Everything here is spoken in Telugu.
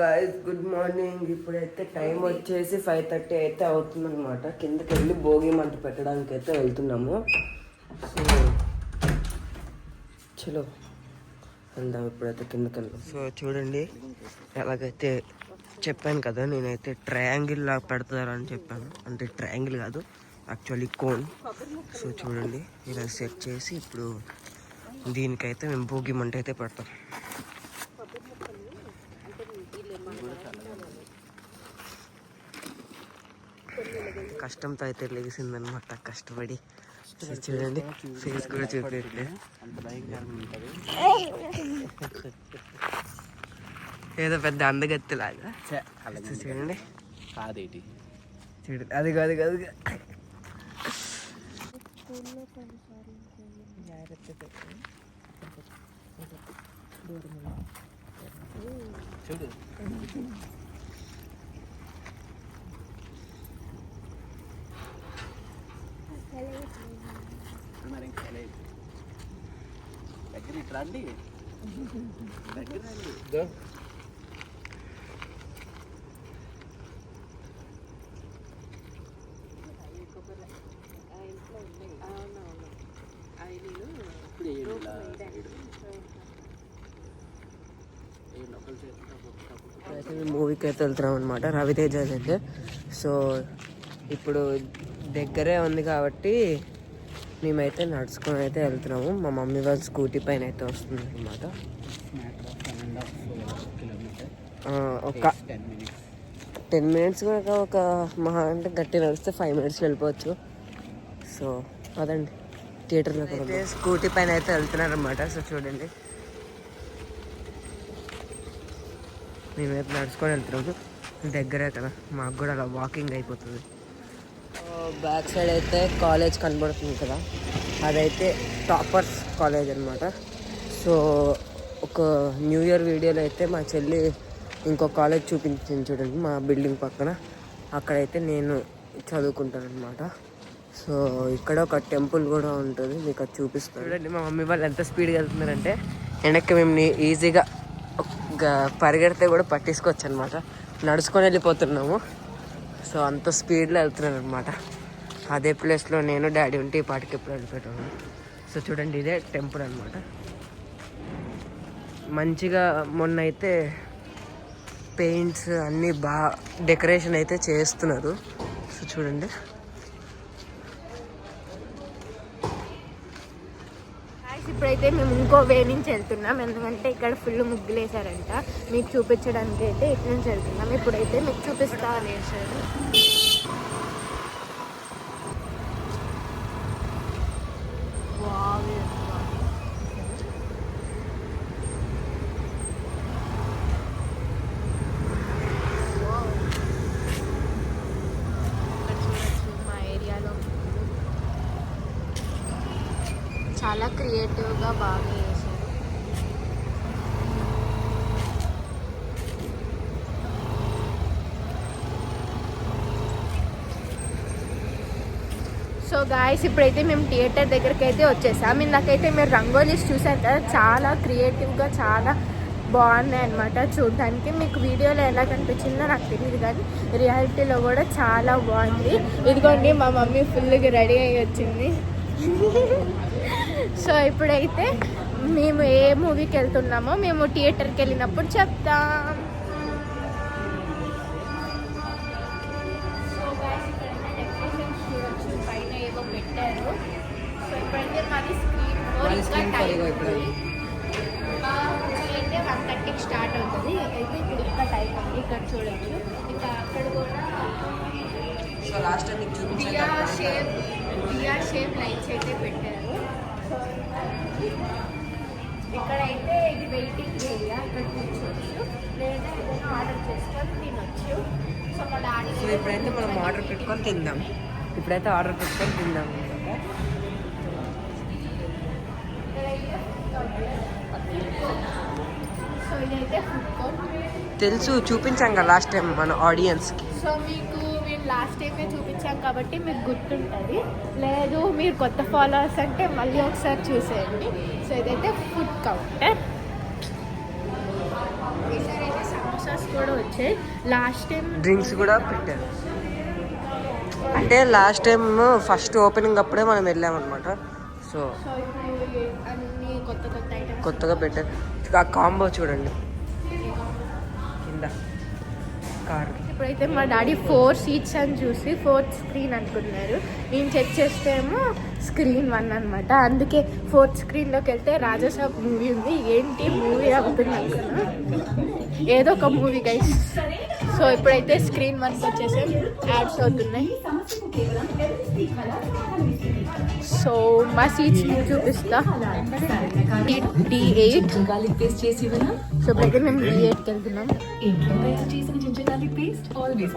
గాయస్ గుడ్ మార్నింగ్ ఇప్పుడైతే టైం వచ్చేసి ఫైవ్ థర్టీ అయితే అవుతుందన్నమాట. కిందకి వెళ్ళి భోగి మంట పెట్టడానికి అయితే వెళ్తున్నాము. సో చలో వెళ్దాం ఇప్పుడైతే కిందకి వెళ్దాం సో చూడండి ఎలాగైతే చెప్పాను కదా నేనైతే ట్రయాంగిల్ లాగా పెడతారని చెప్పాను. అంటే ట్రయాంగిల్ కాదు యాక్చువల్లీ కోన్ సో చూడండి ఇలా సెట్ చేసి ఇప్పుడు దీనికైతే మేము భోగి మంట అయితే పెడతాం. కష్టంతో అయితే లెగిసిందనమాట కష్టపడి సో చూడండి ఫేస్ కూడా చూపించట్లేదు ఏదో పెద్ద అందగత్తిలాగా సో చూడండి కాదేటి చూడండి అది కాదు కాదు చూడు మరి ఇంకా లేదు. దగ్గర ఇటు రండి దగ్గర రండి ఇప్పుడు ఏడు ఇలా ఏడు. ఏడు ఒకరి మూవీకి అయితే వెళ్తున్నాం అనమాట రవితేజ అయితే సో ఇప్పుడు దగ్గరే ఉంది కాబట్టి మేమైతే నడుచుకొని అయితే వెళ్తున్నాము. మా మమ్మీ వాళ్ళ స్కూటీ పైన అయితే వస్తుంది అనమాట ఒక టెన్ మినిట్స్ టెన్ మినిట్స్ కూడా ఒక మహా అంటే గట్టి నడిస్తే ఫైవ్ మినిట్స్ వెళ్ళిపోవచ్చు. సో పదండి థియేటర్లో అయితే స్కూటీ పైన అయితే వెళ్తున్నారు అనమాట సో చూడండి. మేమైతే నడుచుకొని వెళ్తున్నాము. దగ్గరే కదా మాకు కూడా అలా వాకింగ్ అయిపోతుంది. బ్యాక్ సైడ్ అయితే కాలేజ్ కనబడుతుంది కదా. అదైతే టాపర్స్ కాలేజ్ అనమాట సో ఒక న్యూ ఇయర్ వీడియోలో అయితే మా చెల్లి ఇంకో కాలేజ్ చూపించింది చూడండి మా బిల్డింగ్ పక్కన. అక్కడైతే నేను చదువుకుంటాను అనమాట సో ఇక్కడ ఒక టెంపుల్ కూడా ఉంటుంది మీకు అది చూపిస్తాను. చూడండి మా మమ్మీ వాళ్ళు ఎంత స్పీడ్గా వెళ్తున్నారంటే వెనక్కి మేము ఈజీగా ఒక పరిగెడితే కూడా పట్టేసుకోవచ్చు అనమాట నడుచుకొని వెళ్ళిపోతున్నాము. సో అంత స్పీడ్లో వెళ్తున్నారు అనమాట అదే ప్లేస్లో నేను డాడీ ఉంటే ఈ పాటికి ఎప్పుడు వెళ్ళిపోయాను సో చూడండి ఇదే టెంపుల్ అనమాట మంచిగా మొన్న అయితే పెయింట్స్ అన్నీ బాగా డెకరేషన్ అయితే చేస్తున్నారు. సో చూడండి. ఇప్పుడైతే మేము ఇంకో వే నుంచి వెళ్తున్నాం. ఎందుకంటే ఇక్కడ ఫుల్ ముగ్గులు వేసారంట మీకు చూపించడానికి అయితే ఇటు నుంచి వెళ్తున్నాం. ఇప్పుడైతే మీకు చూపిస్తా అనేసారు మా ఏరియాలో చాలా క్రియేటివ్గా బాగా చేశారు. సో గాయస్ ఇప్పుడైతే మేము థియేటర్ దగ్గరికి అయితే వచ్చేసాం. ఇందాకైతే మీరు రంగోలీస్ చూసారు కదా చాలా క్రియేటివ్గా చాలా బాగున్నాయి అనమాట చూడడానికి మీకు వీడియోలో ఎలా కనిపించిందో నాకు తెలియదు కానీ రియాలిటీలో కూడా చాలా బాగుంది. ఇదిగోండి మా మమ్మీ ఫుల్గా రెడీ అయ్యి వచ్చింది. సో ఇప్పుడైతే మేము ఏ మూవీకి వెళ్తున్నామో మేము థియేటర్కి వెళ్ళినప్పుడు చెప్తాం. ఇక్కడ. అయితే వన్ థర్టీకి స్టార్ట్ అవుతుంది. అయితే ఇప్పుడు ఇంకా టైం ఇక్కడ చూడొచ్చు ఇంకా అక్కడ కూడా so last time shape shape lights అయితే పెట్టారు. ఇక్కడైతే ఇది వెయిటింగ్ ఏరియా. ఇక్కడ కూర్చోవచ్చు. లేదా ఏదైనా ఆర్డర్ చేసుకొని తినొచ్చు. సో మా డాడీ సో ఇప్పుడైతే మనం ఆర్డర్ పెట్టుకొని తిందాం. ఇప్పుడైతే ఆర్డర్ పెట్టుకొని తిందాం తెలుసు చూపించాం కదా లాస్ట్ టైం మన ఆడియన్స్కి సో మీకు మేము లాస్ట్ టైమే చూపించాం కాబట్టి మీకు గుర్తుంటుంది. లేదు మీరు కొత్త ఫాలోవర్స్ అంటే మళ్ళీ ఒకసారి చూసేయండి. సో ఇదైతే ఫుడ్ కౌంటర్ ఈసారి అయితే సమోసాస్ కూడా వచ్చాయి. లాస్ట్ టైం డ్రింక్స్ కూడా పెట్టారు. అంటే లాస్ట్ టైం ఫస్ట్ ఓపెనింగ్ అప్పుడే మనం వెళ్ళామన్నమాట. సో సో కొత్తగా పెట్టారు. ఆ కాంబో చూడండి. కింద. కార్ ఇప్పుడైతే మా డాడీ ఫోర్ సీట్స్ అని చూసి ఫోర్త్ స్క్రీన్ అనుకున్నారు. నేను చెక్ చేస్తే ఏమో స్క్రీన్ వన్ అనమాట అందుకే ఫోర్త్ స్క్రీన్లోకి వెళ్తే రాజసాబ్ మూవీ ఉంది. ఏంటి మూవీ అవుతుంది అనుకున్నా ఏదో ఒక మూవీ గైస్ సో ఇప్పుడైతే స్క్రీన్ మనకి వచ్చేసి యాడ్స్ అవుతున్నాయి. సో మా సీట్స్ మీకు చూపిస్తా. డి ఎయిట్ గార్లిక్ పేస్ట్ చేసి సో ఇప్పుడైతే మేము డి ఎయిట్కి వెళ్తున్నాం. Paste always